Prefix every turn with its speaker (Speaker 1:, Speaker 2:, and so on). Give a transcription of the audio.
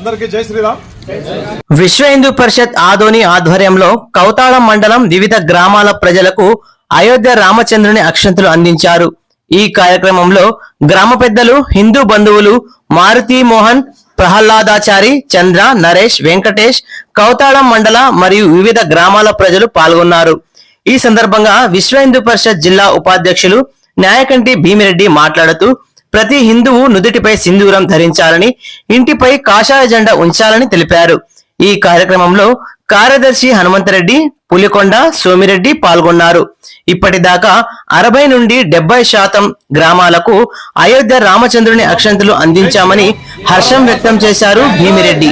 Speaker 1: అందరికీ జై శ్రీరామ్.
Speaker 2: విశ్వ హిందూ పరిషత్ ఆదోని ఆధ్వర్యంలో కౌతాళం మండలం వివిధ గ్రామాల ప్రజలకు అయోధ్య రామచంద్రుని అక్షంతలు అందించారు. ఈ కార్యక్రమంలో గ్రామ పెద్దలు హిందూ బంధువులు మారుతి మోహన్ ప్రహ్లాదాచారి చంద్ర నరేష్ వెంకటేష్ కౌతాళం మండల మరియు వివిధ గ్రామాల ప్రజలు పాల్గొన్నారు. ఈ సందర్భంగా విశ్వ హిందూ పరిషత్ జిల్లా ఉపాధ్యక్షులు న్యాయకంటి భీమిరెడ్డి మాట్లాడుతూ ప్రతి హిందువు నుదుటిపై సింధూరం ధరించాలని ఇంటిపై కాషాయ జెండా ఉంచాలని తెలిపారు. ఈ కార్యక్రమంలో కార్యదర్శి హనుమంతరెడ్డి పులికొండ సోమిరెడ్డి పాల్గొన్నారు. ఇప్పటిదాకా అరవై నుండి డెబ్బై శాతం గ్రామాలకు అయోధ్య రామచంద్రుని అక్షంతులు అందించామని హర్షం వ్యక్తం చేశారు భీమిరెడ్డి.